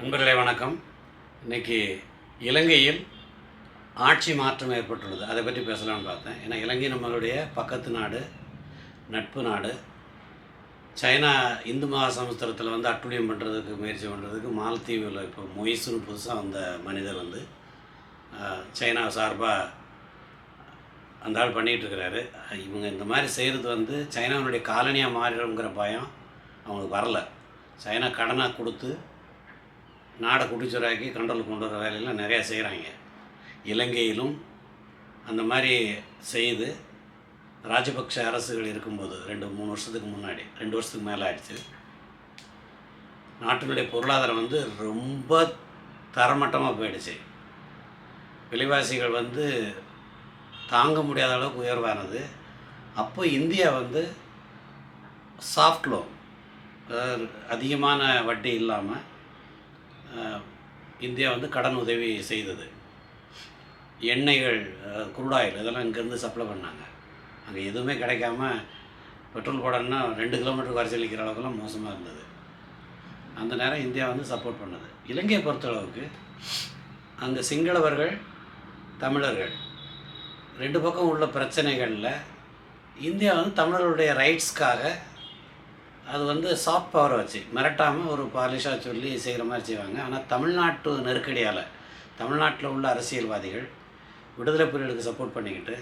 நண்பர்களே வணக்கம். இன்னைக்கு இலங்கையில் ஆட்சி மாற்றம் ஏற்பட்டுள்ளது. அதை பற்றி பேசலாம்னு பார்த்தேன். ஏன்னா இலங்கை நம்மளுடைய பக்கத்து நாடு நட்பு நாடு. சைனா இந்து மகாசமுத்திரத்தில் வந்து அட்டுழியம் பண்ணுறதுக்கு முயற்சி பண்ணுறதுக்கு மாலத்தீவில் இப்போ மொய்ஸுன்னு புதுசாக வந்த மனிதர் வந்து சைனா சார்பாக அந்த ஆள் பண்ணிகிட்டு இருக்கிறாரு. இவங்க இந்த மாதிரி செய்கிறது வந்து சைனாவுடைய காலனியாக மாறிடுங்கிற பயம் அவங்களுக்கு வரலை. சைனா கடனை கொடுத்து நாடை குடிச்சுராக்கி கண்ட்ரோல் கொண்டு வர வேலையெல்லாம் நிறையா செய்கிறாங்க இலங்கையிலும் அந்த மாதிரி செய்து ராஜபக்ஷ அரசுகள் இருக்கும்போது ரெண்டு மூணு வருஷத்துக்கு முன்னாடி ரெண்டு வருஷத்துக்கு மேலே ஆயிடுச்சு. நாட்டினுடைய பொருளாதாரம் வந்து ரொம்ப தரமட்டமாக போயிடுச்சு. விலைவாசிகள் வந்து தாங்க முடியாத அளவுக்கு உயர்வானது. அப்போ இந்தியா வந்து சாஃப்ட் லோன் அதிகமான வட்டி இல்லாமல் இந்தியா வந்து கடன் உதவி செய்தது. எண்ணெய்கள் குருடாயில் இதெல்லாம் இங்கேருந்து சப்ளை பண்ணாங்க. அங்கே எதுவுமே கிடைக்காம பெட்ரோல் போடணும்னா ரெண்டு கிலோமீட்டருக்கு வரிசைலிக்கிற அளவுக்குலாம் மோசமாக இருந்தது. அந்த நேரம் இந்தியா வந்து சப்போர்ட் பண்ணது. இலங்கையை பொறுத்தளவுக்கு அங்கே சிங்களவர்கள் தமிழர்கள் ரெண்டு பக்கம் உள்ள பிரச்சனைகளில் இந்தியா வந்து தமிழர்களுடைய ரைட்ஸ்க்காக அது வந்து சாஃப்ட் பவரை வச்சு. மிரட்டாமல் ஒரு பாலிஷாக சொல்லி செய்கிற மாதிரி செய்வாங்க. ஆனால் தமிழ்நாட்டு நெருக்கடியால் தமிழ்நாட்டில் உள்ள அரசியல்வாதிகள் விடுதலை புலிகளுக்கு சப்போர்ட் பண்ணிக்கிட்டு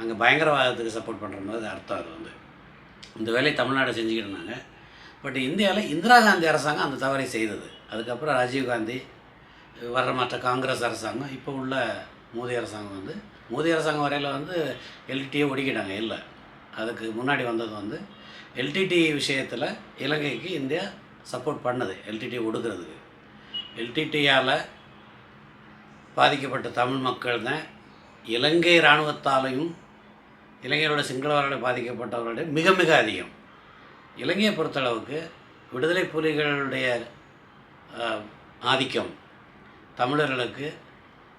அங்கே பயங்கரவாதத்துக்கு சப்போர்ட் பண்ணுற மாதிரி அர்த்தம் அது வந்து. இந்த வேலையை தமிழ்நாடு செஞ்சுக்கிட்டு இருந்தாங்க. பட் இந்தியாவில் இந்திரா காந்தி அரசாங்கம் அந்த தவறை செய்தது. அதுக்கப்புறம் ராஜீவ் காந்தி வர்ற மற்ற காங்கிரஸ் அரசாங்கம் இப்போ உள்ள மோதி அரசாங்கம் வந்து மோதி அரசாங்கம் வரையில் வந்து எல்டிடியே ஒடுக்கிட்டாங்க இல்லை அதுக்கு முன்னாடி வந்தது வந்து எல்டிடி விஷயத்தில் இலங்கைக்கு இந்தியா சப்போர்ட் பண்ணது எல்டிடி ஒடுக்கிறதுக்கு. எல்டிடியால் பாதிக்கப்பட்ட தமிழ் மக்கள் தான் இலங்கை இராணுவத்தாலையும் இலங்கையோட சிங்களவர்களால் பாதிக்கப்பட்டவர்களுடைய மிக மிக அதிகம். இலங்கையை பொறுத்தளவுக்கு விடுதலை புலிகளுடைய ஆதிக்கம் தமிழர்களுக்கு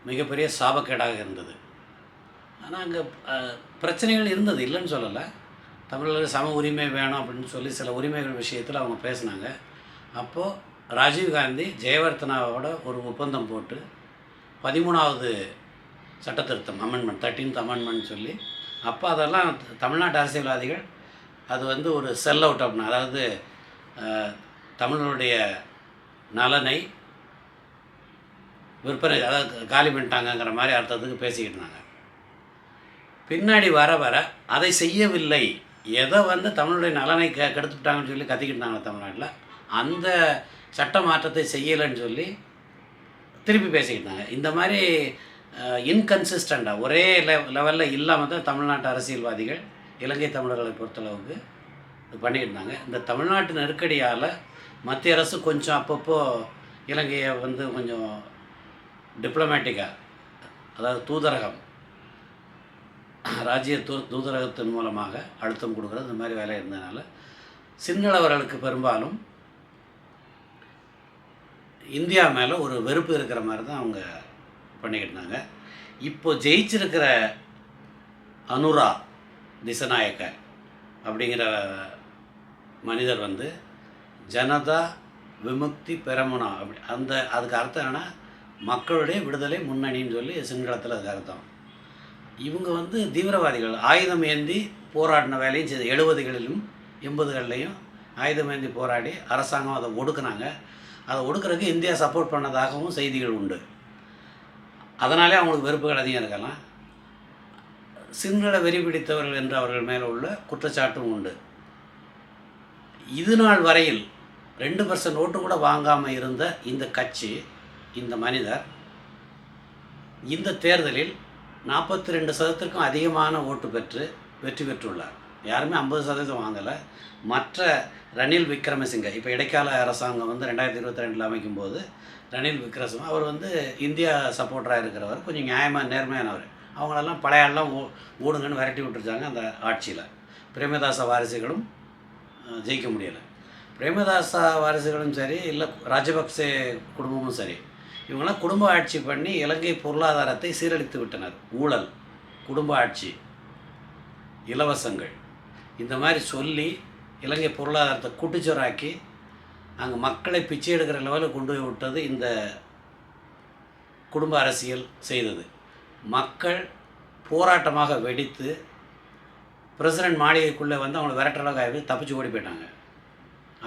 மிகப்பெரிய சாபக்கேடாக இருந்தது. ஆனால் அங்கே பிரச்சனைகள் இருந்தது இல்லைன்னு சொல்லலை. தமிழர்களுக்கு சம உரிமை வேணும் அப்படின்னு சொல்லி சில உரிமைகள் விஷயத்தில் அவங்க பேசினாங்க. அப்போது ராஜீவ்காந்தி ஜெயவர்த்தனாவோட ஒரு ஒப்பந்தம் போட்டு பதிமூணாவது சட்டத்திருத்தம் அமெண்ட்மெண்ட் தேர்ட்டீன்த் அமெண்ட்மெண்ட் சொல்லி அப்போ அதெல்லாம் தமிழ்நாட்டு அரசியல்வாதிகள் அது வந்து ஒரு செல் அவுட் அப்படின்னு அதாவது தமிழருடைய நலனை விற்பனை அதாவது காலி பண்ணிட்டாங்கங்கிற மாதிரி அர்த்தத்துக்கு பேசிக்கிட்டு இருந்தாங்க. பின்னாடி வர வர அதை செய்யவில்லை எதை வந்து தமிழுடைய நலனை க கெடுத்துட்டாங்கன்னு சொல்லி கத்திக்கிட்டாங்க தமிழ்நாட்டில் அந்த சட்ட மாற்றத்தை செய்யலைன்னு சொல்லி திருப்பி பேசிக்கிட்டாங்க. இந்த மாதிரி இன்கன்சிஸ்டண்ட்டாக ஒரே லெவ லெவலில் இல்லாமல் தான் தமிழ்நாட்டு அரசியல்வாதிகள் இலங்கை தமிழர்களை பொறுத்தளவுக்கு இது பண்ணியிருந்தாங்க இந்த தமிழ்நாட்டு நெருக்கடியால் மத்திய அரசு கொஞ்சம் அப்பப்போ இலங்கையை வந்து கொஞ்சம் டிப்ளமேட்டிக்காக அதாவது தூதரகம் ராஜ்ய தூ தூதரகத்தின் மூலமாக அழுத்தம் கொடுக்குறது. இந்த மாதிரி வேலை இருந்ததுனால சிங்களவர்களுக்கு பெரும்பாலும் இந்தியா மேலே ஒரு வெறுப்பு இருக்கிற மாதிரி தான் அவங்க பண்ணிக்கிட்டு இருந்தாங்க. இப்போ ஜெயிச்சிருக்கிற அனுரா திசநாயக்க அப்படிங்கிற மனிதர் வந்து ஜனதா விமுக்தி பெரமுனா அப்படி அந்த அதுக்கு அர்த்தம் என்ன மக்களுடைய விடுதலை முன்னணின்னு சொல்லி சிங்களத்தில் அதுக்கு அர்த்தம். இவங்க வந்து தீவிரவாதிகள். ஆயுதம் ஏந்தி போராடின வேலையும் செய்து எழுபதுகளிலும் எண்பதுகள்லையும் ஆயுதம் ஏந்தி போராடி அரசாங்கம் அதை ஒடுக்குனாங்க. அதை ஒடுக்குறதுக்கு இந்தியா சப்போர்ட் பண்ணதாகவும் செய்திகள் உண்டு. அதனாலே அவங்களுக்கு வெறுப்புகள் அதிகம் இருக்கலாம். சிங்கள வெறி பிடித்தவர்கள் என்று அவர்கள் மேலே உள்ள குற்றச்சாட்டும் உண்டு. இது நாள் வரையில் ரெண்டு பர்சன்ட் ஓட்டு கூட வாங்காமல் இருந்த இந்த கட்சி இந்த மனிதர் இந்த தேர்தலில் நாற்பத்தி ரெண்டு சதத்திற்கும் அதிகமான ஓட்டு பெற்று வெற்றி பெற்றுள்ளார். யாருமே ஐம்பது சதவீதம் வாங்கலை. மற்ற ரணில் விக்ரமசிங்க இப்போ இடைக்கால அரசாங்கம் வந்து ரெண்டாயிரத்தி இருபத்தி ரெண்டில் அமைக்கும்போது ரணில் விக்ரமசிங்க அவர் வந்து இந்தியா சப்போர்ட்டராக இருக்கிறவர் கொஞ்சம் நியாயமாக நேர்மையானவர். அவங்களெல்லாம் பழைய ஆளெலாம் ஓ ஓடுங்கன்னு விரட்டி விட்டுருச்சாங்க அந்த ஆட்சியில். பிரேமதாச வாரிசுகளும் ஜெயிக்க முடியலை. பிரேமதாசா வாரிசுகளும் சரி இல்லை ராஜபக்சே குடும்பமும் சரி இவங்களாம் குடும்ப ஆட்சி பண்ணி இலங்கை பொருளாதாரத்தை சீரழித்து விட்டனர். ஊழல் குடும்ப ஆட்சி இலவசங்கள். இந்த மாதிரி சொல்லி இலங்கை பொருளாதாரத்தை குட்டிச்சோராக்கி அங்கே மக்களை பிச்சை எடுக்கிற லெவலில் கொண்டு போய் விட்டது இந்த குடும்ப அரசியல் செய்தது. மக்கள் போராட்டமாக வெடித்து பிரசிடென்ட் மாளிகைக்குள்ளே வந்து அவங்களை விரட்டலாக ஆகி தப்பிச்சு ஓடி போயிட்டாங்க.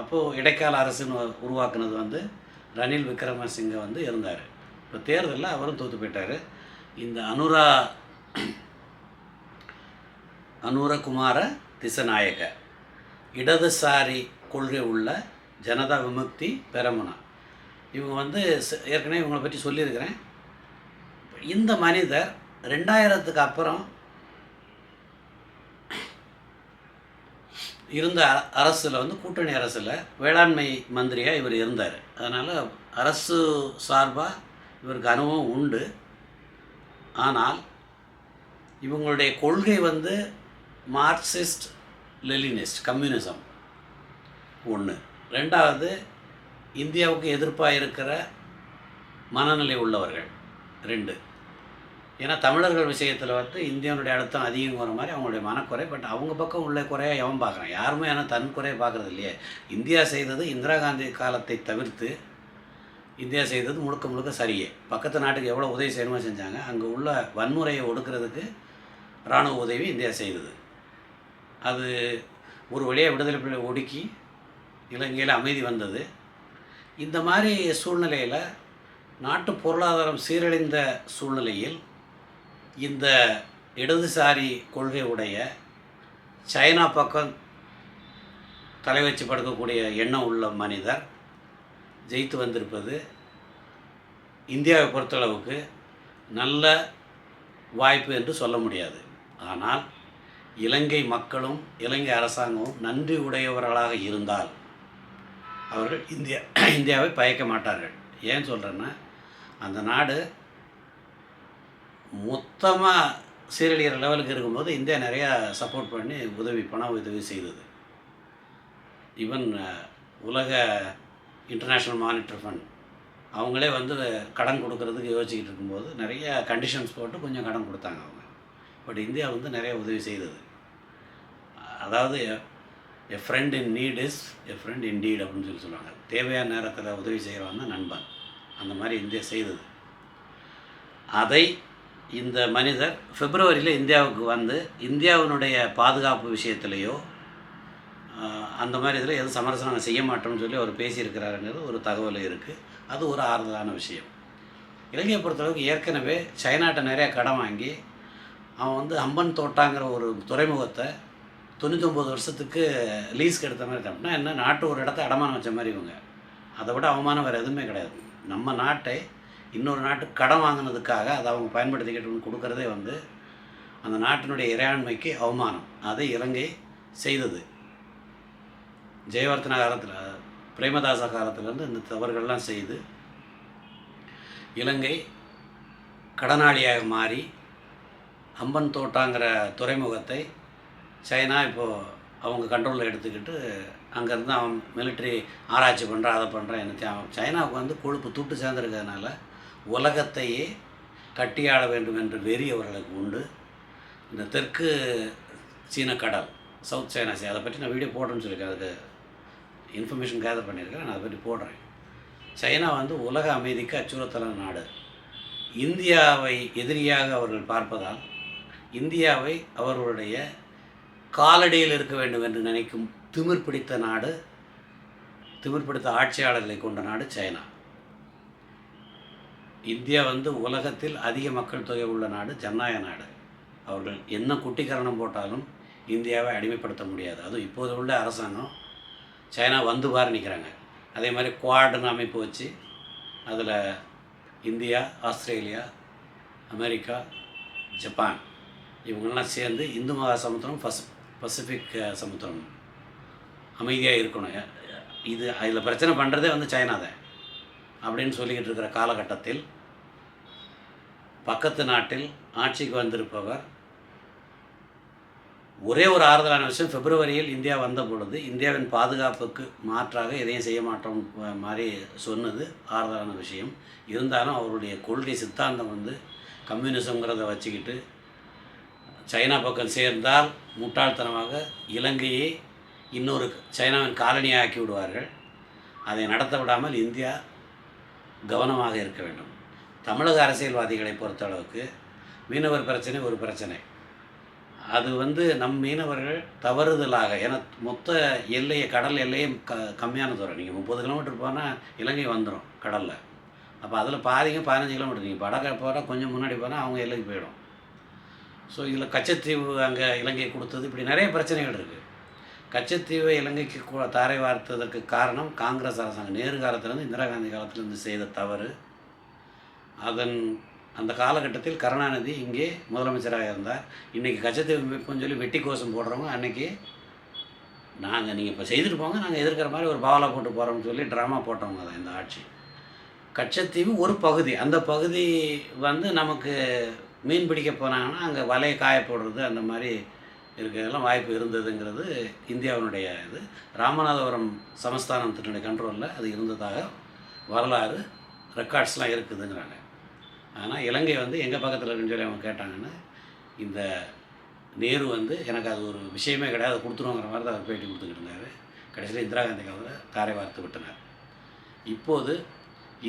அப்போது இடைக்கால அரசுன்னு உருவாக்குனது வந்து ரணில் விக்ரமசிங்கே வந்து இருந்தார். இப்போ தேர்தலில் அவரும் தோற்று போயிட்டார். இந்த அனுரா அனுரகுமார திசநாயக இடதுசாரி கொள்கை உள்ள ஜனதா விமுக்தி பெரமுனா. இவங்க வந்து ஏற்கனவே இவங்களை பற்றி சொல்லியிருக்கிறேன். இந்த மனிதர் ரெண்டாயிரத்துக்கு அப்புறம் இருந்த அரசில் வந்து கூட்டணி அரசில் வேளாண்மை மந்திரியாக இவர் இருந்தார். அதனால் அரசு சார்பாக இவருக்கு அனுபவம் உண்டு. ஆனால் இவங்களுடைய கொள்கை வந்து மார்க்சிஸ்ட் லெலினிஸ்ட் கம்யூனிசம் ஒன்று ரெண்டாவது இந்தியாவுக்கு எதிர்ப்பாக இருக்கிற மனநிலை உள்ளவர்கள். ரெண்டு ஏன்னா தமிழர்கள் விஷயத்தில் வந்து இந்தியனுடைய அழுத்தம் அதிகம் வர மாதிரி அவங்களுடைய மனக்குறை பட் அவங்க பக்கம் உள்ள குறையாக எவன் பார்க்குறான். யாருமே ஆனால் தன் குறையை பார்க்குறது இல்லையே. இந்தியா செய்தது இந்திரா காந்தி காலத்தை தவிர்த்து இந்தியா செய்தது முழுக்க முழுக்க சரியே. பக்கத்து நாட்டுக்கு எவ்வளோ உதவி செய்யணுமோ செஞ்சாங்க. அங்கே உள்ள வன்முறையை ஒடுக்கிறதுக்கு இராணுவ உதவி இந்தியா செய்தது. அது ஒரு வழியாக விடுதலை பிள்ளை ஒடுக்கி இலங்கையில் அமைதி வந்தது. இந்த மாதிரி சூழ்நிலையில் நாட்டு பொருளாதாரம் சீரழிந்த சூழ்நிலையில் இந்த இடதுசாரி கொள்கை உடைய சைனா பக்கம் தலை வச்சு படுக்கக்கூடிய எண்ணம் உள்ள மனிதர் ஜெயித்து வந்திருப்பது இந்தியாவை பொறுத்தளவுக்கு நல்ல வாய்ப்பு என்று சொல்ல முடியாது. ஆனால் இலங்கை மக்களும் இலங்கை அரசாங்கமும் நன்றி உடையவர்களாக இருந்தால் அவர்கள் இந்தியா இந்தியாவை பயக்க மாட்டார்கள். ஏன் சொல்கிறேன்னா அந்த நாடு மொத்தமாக சீரழிகிற லெவலுக்கு இருக்கும்போது இந்தியா நிறையா சப்போர்ட் பண்ணி உதவி பண உதவி செய்தது. ஈவன் உலக இன்டர்நேஷ்னல் மானிட்டர் ஃபண்ட் அவங்களே வந்து கடன் கொடுக்கறதுக்கு யோசிச்சுக்கிட்டு இருக்கும்போது நிறைய கண்டிஷன்ஸ் போட்டு கொஞ்சம் கடன் கொடுத்தாங்க அவங்க. பட் இந்தியா வந்து நிறைய உதவி செய்தது. அதாவது a friend in need is a friend in deed அப்படின்னு சொல்லி சொல்லுவாங்க. தேவையான நேரத்தில் உதவி செய்கிறவன் தான் நண்பன். அந்த மாதிரி இந்தியா செய்தது. அதை இந்த மனிதர் பிப்ரவரியில் இந்தியாவுக்கு வந்து இந்தியாவினுடைய பாதுகாப்பு விஷயத்திலேயோ அந்த மாதிரி இதில் எதுவும் சமரசம் நாங்கள் செய்ய மாட்டோம்னு சொல்லி அவர் பேசியிருக்கிறாருங்கிறது ஒரு தகவல் இருக்குது அது ஒரு ஆறுதலான விஷயம். இலங்கையை பொறுத்தளவுக்கு ஏற்கனவே சைனாட்ட நிறையா கடன் வாங்கி அவன் வந்து அம்பன் தோட்டாங்கிற ஒரு துறைமுகத்தை தொண்ணூத்தொம்பது வருஷத்துக்கு லீஸ்க்கு எடுத்த மாதிரி தப்புனா என்ன நாட்டு ஒரு இடத்த அடமானம் வச்ச மாதிரி இவங்க. அதை விட அவமானம் வேறு எதுவுமே கிடையாது. நம்ம நாட்டை இன்னொரு நாட்டு கடன் வாங்கினதுக்காக அதை அவங்க பயன்படுத்திக்கிட்டு கொடுக்கறதே வந்து அந்த நாட்டினுடைய இறையாண்மைக்கு அவமானம். அதை இலங்கை செய்தது. ஜெயவர்த்தன காலத்தில் பிரேமதாச காலத்திலேருந்து இந்த தவறுகள்லாம் செய்து இலங்கை கடனாளியாக மாறி அம்பன் தோட்டாங்கிற துறைமுகத்தை சைனா இப்போது அவங்க கண்ட்ரோலில் எடுத்துக்கிட்டு அங்கேருந்து அவன் மிலிட்ரி ஆராய்ச்சி பண்ணுறான் அதை பண்ணுறான் என்னத்தையும் அவன். சைனாவுக்கு வந்து கொழுப்பு தூட்டு சேர்ந்துருக்கிறதுனால உலகத்தையே கட்டியாள வேண்டும் என்ற வெறி அவர்களுக்கு உண்டு. இந்த தெற்கு சீன கடல் சவுத் சைனா சே அதை பற்றி நான் வீடியோ போடுறேன்னு சொல்லியிருக்கேன். அதுக்கு இன்ஃபர்மேஷன் கேதர் பண்ணியிருக்கேன். நான் அதை பற்றி போடுறேன். சைனா வந்து உலக அமைதிக்கு அச்சுறுத்தலான நாடு. இந்தியாவை எதிரியாக அவர்கள் பார்ப்பதால் இந்தியாவை அவர்களுடைய காலடியில் இருக்க வேண்டும் என்று நினைக்கும் திமிர் பிடித்த நாடு திமிர் பிடித்த ஆட்சியாளர்களை கொண்ட நாடு சைனா. இந்தியா வந்து உலகத்தில் அதிக மக்கள் தொகை உள்ள நாடு ஜனநாயக நாடு. அவர்கள் என்ன குட்டிக்கரணம் போட்டாலும் இந்தியாவை அடிமைப்படுத்த முடியாது. அதுவும் இப்போது உள்ள அரசாங்கம். சைனா வந்து பாரு நிற்கிறாங்க அதே மாதிரி குவாடுன்னு அமைப்பு வச்சு அதில் இந்தியா ஆஸ்திரேலியா அமெரிக்கா ஜப்பான் இவங்கெல்லாம் சேர்ந்து இந்து மகா சமுத்திரம் பசி பசிபிக் சமுத்திரம் அமைதியாக இருக்கணும். இது அதில் பிரச்சனை பண்ணுறதே வந்து சைனா தான். அப்படின்னு சொல்லிக்கிட்டு இருக்கிற காலகட்டத்தில் பக்கத்து நாட்டில் ஆட்சிக்கு வந்திருப்பவர். ஒரே ஒரு ஆறுதலான விஷயம் பிப்ரவரியில் இந்தியா வந்த பொழுது இந்தியாவின் பாதுகாப்புக்கு மாற்றாக எதையும் செய்ய மாட்டோம் மாதிரி சொன்னது ஆறுதலான விஷயம். இருந்தாலும் அவருடைய கொள்கை சித்தாந்தம் வந்து கம்யூனிசங்கிறத வச்சுக்கிட்டு சைனா பக்கம் சேர்ந்தால் முட்டாள்தனமாக இலங்கையை இன்னொரு சைனாவின் காலனியாக்கி விடுவார்கள். அதை நடத்த விடாமல் இந்தியா கவனமாக இருக்க வேண்டும். தமிழக அரசியல்வாதிகளை பொறுத்தளவுக்கு மீனவர் பிரச்சனை ஒரு பிரச்சனை. அது வந்து நம் மீனவர்கள் தவறுதலாக ஏன்னா மொத்த எல்லையை கடல் எல்லையும் க கம்மியான தூரம். நீங்கள் முப்பது கிலோமீட்டர் போனால் இலங்கை வந்துடும் கடலில். அப்போ அதில் பாதிங்க பதினஞ்சு கிலோமீட்டர். நீங்கள் வடக்க போனால் கொஞ்சம் முன்னாடி போனால் அவங்க எல்லைக்கு போயிடும். ஸோ இதில் கச்சத்தீவு அங்கே இலங்கை கொடுத்தது. இப்படி நிறைய பிரச்சனைகள் இருக்குது கச்சத்தீவை இலங்கைக்கு கூட தாரை வார்த்ததற்கு காரணம் காங்கிரஸ் அரசாங்கம். நேரு காலத்திலேருந்து இந்திரா காந்தி காலத்திலேருந்து செய்த தவறு. அதன் அந்த காலகட்டத்தில் கருணாநிதி இங்கே முதலமைச்சராக இருந்தார். இன்றைக்கி கச்சத்தீவு மீட்புன்னு சொல்லி வெட்டி கோஷம் போடுறவங்க அன்றைக்கி நாங்கள் நீங்கள் இப்போ செய்துட்டு போங்க நாங்கள் எதிர்க்கிற மாதிரி ஒரு பாவலா போட்டு போகிறோம்னு சொல்லி ட்ராமா போட்டவங்க தான் இந்த ஆட்சி. கச்சத்தீவு ஒரு பகுதி. அந்த பகுதி வந்து நமக்கு மீன் பிடிக்க போனாங்கன்னா அங்கே வலையை காய போடுறது அந்த மாதிரி இருக்கிறதெல்லாம் வாய்ப்பு இருந்ததுங்கிறது இந்தியாவினுடைய இது. ராமநாதபுரம் சமஸ்தானத்தினுடைய கண்ட்ரோலில் அது இருந்ததாக வரலாறு ரெக்கார்ட்ஸ்லாம் இருக்குதுங்கிறாங்க. ஆனால் இலங்கை வந்து எங்கள் பக்கத்தில் இருக்குன்னு சொல்லி அவங்க கேட்டாங்கன்னா இந்த நேரு வந்து எனக்கு அது ஒரு விஷயமே கிடையாது அதை கொடுத்துருவோங்கிற மாதிரி தான் அவர் பேட்டி கொடுத்துக்கிட்டு இருந்தார். கடைசியில் இந்திரா காந்தி காலத்தில் தாரை வார்த்து விட்டனர். இப்போது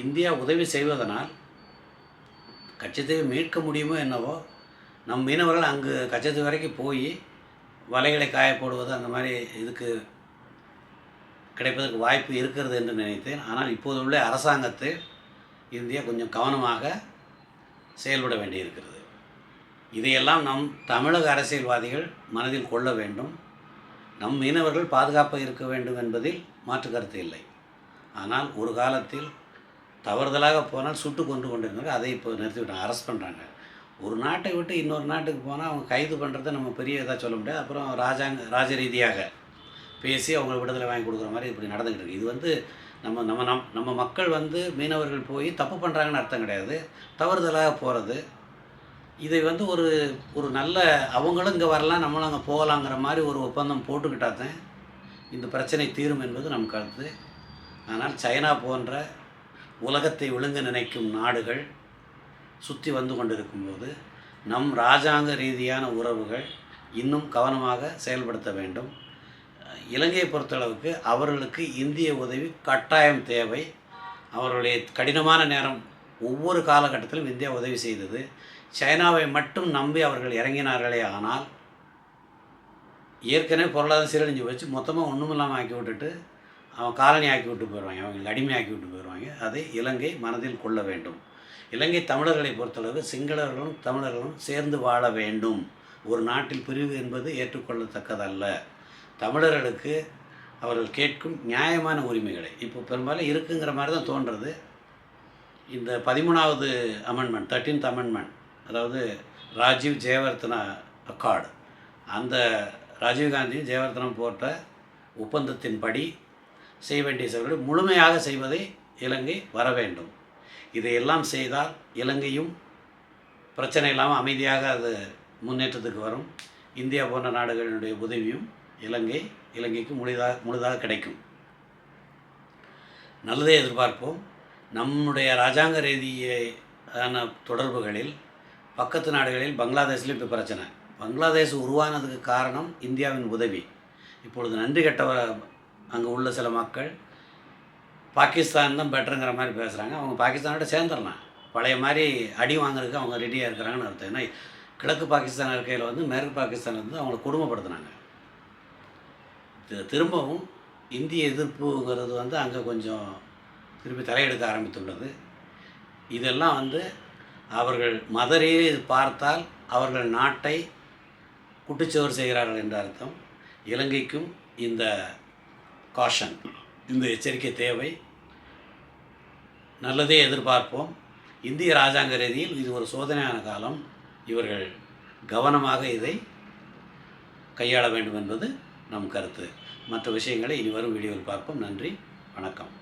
இந்தியா உதவி செய்வதனால் கச்சத்தீவை மீட்க முடியுமோ என்னவோ நம் மீனவர்கள் அங்கு கச்சத்தீவு வரைக்கும் போய் வலைகளை காய போடுவது அந்த மாதிரி இதுக்கு கிடைப்பதற்கு வாய்ப்பு இருக்கிறது என்று நினைத்தேன். ஆனால் இப்போது உள்ள அரசாங்கத்தை இந்தியா கொஞ்சம் கவனமாக செயல்பட வேண்டியிருக்கிறது. இதையெல்லாம் நம் தமிழக அரசியல்வாதிகள் மனதில் கொள்ள வேண்டும். நம் மீனவர்கள் பாதுகாப்பாக இருக்க வேண்டும் என்பதில் மாற்று கருத்து இல்லை. ஆனால் ஒரு காலத்தில் தவறுதலாக போனால் சுட்டு கொண்டு கொண்டிருந்தாங்க அதை இப்போ நிறுத்திவிட்டாங்க. அரெஸ்ட் பண்ணுறாங்க ஒரு நாட்டை விட்டு இன்னொரு நாட்டுக்கு போனால் அவங்க கைது பண்ணுறதை நம்ம பெரிய இதாக சொல்ல முடியாது. அப்புறம் ராஜாங்க ராஜ ரீதியாக பேசி அவங்க விடுதலை வாங்கி கொடுக்குற மாதிரி இப்படி நடந்துக்கிட்டு இருக்கு. இது வந்து நம்ம நம்ம நம் நம்ம மக்கள் வந்து மீனவர்கள் போய் தப்பு பண்ணுறாங்கன்னு அர்த்தம் கிடையாது. தவறுதலாக போகிறது இதை வந்து ஒரு ஒரு நல்ல அவங்களும் இங்கே வரலாம் நம்மளும் அங்கே போகலாங்கிற மாதிரி ஒரு ஒப்பந்தம் போட்டுக்கிட்டா தான் இந்த பிரச்சனை தீரும் என்பது நம் கருத்து. ஆனால் சைனா போன்ற உலகத்தை விழுங்க நினைக்கும் நாடுகள் சுற்றி வந்து கொண்டிருக்கும்போது நம் இராஜாங்க ரீதியான உறவுகள் இன்னும் கவனமாக செயல்படுத்த வேண்டும். இலங்கையை பொறுத்தளவுக்கு அவர்களுக்கு இந்திய உதவி கட்டாயம் தேவை. அவர்களுடைய கடினமான நேரம் ஒவ்வொரு காலகட்டத்திலும் இந்தியா உதவி செய்தது. சைனாவை மட்டும் நம்பி அவர்கள் இறங்கினார்களே ஆனால் ஏற்கனவே பொருளாதார சீரழிஞ்சு வச்சு மொத்தமாக ஒன்றும் இல்லாமல் ஆக்கி விட்டுட்டு அவன் காலனி ஆக்கி விட்டு போயிடுவாங்க அவங்களுக்கு அடிமையாக்கி விட்டு போயிடுவாங்க அதை இலங்கை மனதில் கொள்ள வேண்டும். இலங்கை தமிழர்களை பொறுத்தளவு சிங்களர்களும் தமிழர்களும் சேர்ந்து வாழ வேண்டும். ஒரு நாட்டில் பிரிவு என்பது ஏற்றுக்கொள்ளத்தக்கதல்ல. தமிழர்களுக்கு அவர்கள் கேட்கும் நியாயமான உரிமைகளை. இப்போ பெரும்பாலும் இருக்குங்கிற மாதிரி தான் தோன்றுறது இந்த பதிமூணாவது அமெண்ட்மெண்ட் தேர்ட்டீன்த் அமெண்ட்மெண்ட் அதாவது ராஜீவ் ஜெயவர்த்தனா அக்கார்டு அந்த ராஜீவ்காந்தியும் ஜெயவர்த்தனம் போட்ட ஒப்பந்தத்தின்படி செய்ய வேண்டிய செயல்களை முழுமையாக செய்வதை இலங்கை வர வேண்டும். இதையெல்லாம் செய்தால் இலங்கையும் பிரச்சனை இல்லாமல் அமைதியாக அது முன்னேற்றத்துக்கு வரும். இந்தியா போன்ற நாடுகளினுடைய உதவியும் இலங்கை இலங்கைக்கு முழுதாக முழுதாக கிடைக்கும். நல்லதே எதிர்பார்ப்போம். நம்முடைய ராஜாங்க ரீதியான தொடர்புகளில் பக்கத்து நாடுகளில் பங்களாதேஷில் இப்போ பிரச்சனை. பங்களாதேஷ் உருவானதுக்கு காரணம் இந்தியாவின் உதவி. இப்பொழுது நன்றி கெட்டவர் அங்கே உள்ள சில மக்கள் பாகிஸ்தான் தான் பெட்டருங்கிற மாதிரி பேசுகிறாங்க அவங்க பாகிஸ்தானோட சேர்ந்துடலாம். பழைய மாதிரி அடி வாங்குறதுக்கு அவங்க ரெடியாக இருக்கிறாங்கன்னு அர்த்தம். ஏன்னா கிழக்கு பாகிஸ்தான் இருக்கையில் வந்து மேற்கு பாகிஸ்தான் வந்து அவங்கள கொடுமைப்படுத்துனாங்க. திரும்பவும் இந்திய எதிர்ப்புங்கிறது வந்து அங்கே கொஞ்சம் திருப்பி தலையெடுக்க ஆரம்பித்துள்ளது. இதெல்லாம் வந்து அவர்கள் மதரையே பார்த்தால் அவர்கள் நாட்டை குட்டுச்சோறு செய்கிறார்கள் என்ற அர்த்தம். இலங்கைக்கும் இந்த காஷன் இந்த எச்சரிக்கை தேவை. நல்லதே எதிர்பார்ப்போம். இந்திய ராஜாங்க ரீதியில் இது ஒரு சோதனையான காலம். இவர்கள் கவனமாக இதை கையாள வேண்டும் என்பது நம் கருத்து. மற்ற விஷயங்களை இனி வரும் வீடியோவில் பார்ப்போம். நன்றி. வணக்கம்.